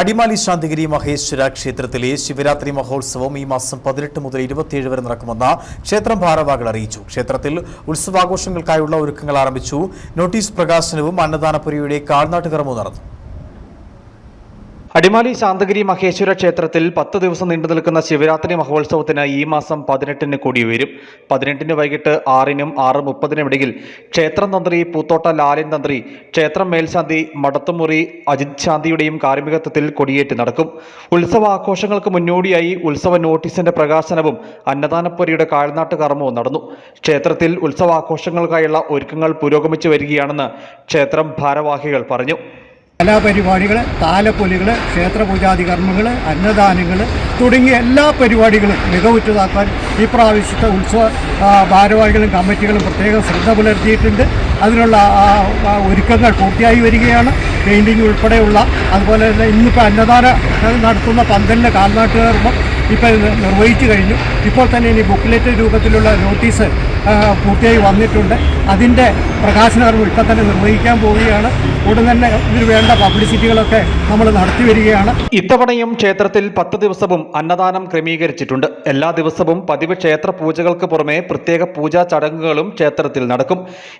അടിമാലി ശാന്തിഗിരി മഹേശ്വര ക്ഷേത്രത്തിലെ ശിവരാത്രി മഹോത്സവം ഈ മാസം പതിനെട്ട് മുതൽ ഇരുപത്തിയേഴ് വരെ നടക്കുമെന്ന് ക്ഷേത്രം ഭാരവാഹികൾ അറിയിച്ചു. ക്ഷേത്രത്തിൽ ഉത്സവാഘോഷങ്ങൾക്കായുള്ള ഒരുക്കങ്ങൾ ആരംഭിച്ചു. നോട്ടീസ് പ്രകാശനവും അന്നദാനപുരിയുടെ കാൽനാട്ടുകർമ്മവും നടന്നു. അടിമാലി ശാന്തഗിരി മഹേശ്വര ക്ഷേത്രത്തിൽ പത്ത് ദിവസം നീണ്ടു നിൽക്കുന്ന ശിവരാത്രി മഹോത്സവത്തിന് ഈ മാസം പതിനെട്ടിന് കൊടിയുയരും പതിനെട്ടിന് വൈകിട്ട് ആറിനും ആറ് മുപ്പതിനും ഇടയിൽ ക്ഷേത്രം തന്ത്രി പൂത്തോട്ട ലാലിൻ തന്ത്രി ക്ഷേത്രം മേൽശാന്തി മടത്തുമുറി അജിത് ശാന്തിയുടെയും കാർമികത്വത്തിൽ കൊടിയേറ്റ് നടക്കും. ഉത്സവാഘോഷങ്ങൾക്ക് മുന്നോടിയായി ഉത്സവ നോട്ടീസിന്റെ പ്രകാശനവും അന്നദാനപ്പൊരിയുടെ കാൽനാട്ട് കർമ്മവും നടന്നു. ക്ഷേത്രത്തിൽ ഉത്സവാഘോഷങ്ങൾക്കായുള്ള ഒരുക്കങ്ങൾ പുരോഗമിച്ചു വരികയാണെന്ന് ക്ഷേത്രം ഭാരവാഹികൾ പറഞ്ഞു. കലാപരിപാടികൾ താലപ്പൊലികൾ ക്ഷേത്രപൂജാതി കർമ്മങ്ങൾ അന്നദാനങ്ങൾ തുടങ്ങിയ എല്ലാ പരിപാടികളും മികവുറ്റതാക്കാൻ ഈ പ്രാവശ്യത്തെ ഉത്സവ ഭാരവാഹികളും കമ്മിറ്റികളും പ്രത്യേകം ശ്രദ്ധ പുലർത്തിയിട്ടുണ്ട്. അതിനുള്ള ഒരുക്കങ്ങൾ പൂർത്തിയായി വരികയാണ്. പെയിന്റിങ് ഉൾപ്പെടെയുള്ള അതുപോലെ തന്നെ ഇന്നിപ്പോൾ അന്നദാന നടത്തുന്ന പന്തലിന്റെ കാൽനാട്ട് കർമ്മം ഇപ്പോൾ നിർവഹിച്ചു കഴിഞ്ഞു. ഇപ്പോൾ തന്നെ ഇനി ബുക്ക്ലെറ്റ് രൂപത്തിലുള്ള നോട്ടീസ് പൂർത്തിയായി വന്നിട്ടുണ്ട്. അതിന്റെ പ്രകാശനകർമ്മം ഇപ്പം തന്നെ നിർവഹിക്കാൻ പോവുകയാണ്. ഉടൻ തന്നെ ഇതിന് വേണ്ട പബ്ലിസിറ്റികളൊക്കെ നമ്മൾ നടത്തി വരികയാണ്. ഇത്തവണയും ക്ഷേത്രത്തിൽ പത്ത് ദിവസവും അന്നദാനം ക്രമീകരിച്ചിട്ടുണ്ട്. എല്ലാ ദിവസവും പതിവ് ക്ഷേത്ര പൂജകൾക്ക് പുറമെ പ്രത്യേക പൂജാ ചടങ്ങുകളും ക്ഷേത്രത്തിൽ നടക്കും.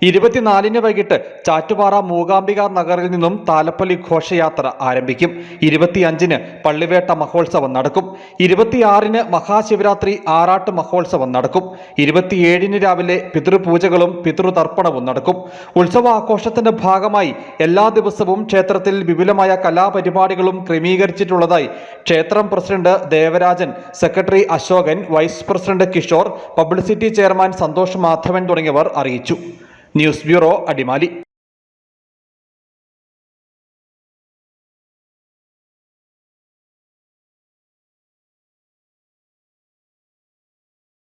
ഇരുപത്തിനാലിന് വൈകിട്ട് ചാറ്റുപാറ മൂകാംബിക നഗറിൽ നിന്നും താലപ്പൊലി ഘോഷയാത്ര ആരംഭിക്കും. ഇരുപത്തിയഞ്ചിന് പള്ളിവേട്ട മഹോത്സവം നടക്കും. ഇരുപത്തിയാറിന് മഹാശിവരാത്രി ആറാട്ട് മഹോത്സവം നടക്കും. ഇരുപത്തിയേഴിന് രാവിലെ പിതൃപൂജകളും പിതൃതർപ്പണവും നടക്കും. ഉത്സവാഘോഷത്തിന്റെ ഭാഗമായി എല്ലാ ദിവസവും ക്ഷേത്രത്തിൽ വിപുലമായ കലാപരിപാടികളും ക്രമീകരിച്ചിട്ടുള്ളതായി ക്ഷേത്രം president Devarajan secretary Ashokan vice president Kishore publicity chairman Santhosh Madhavan തുടങ്ങിയവർ അറിയിച്ചു. News bureau Adimali.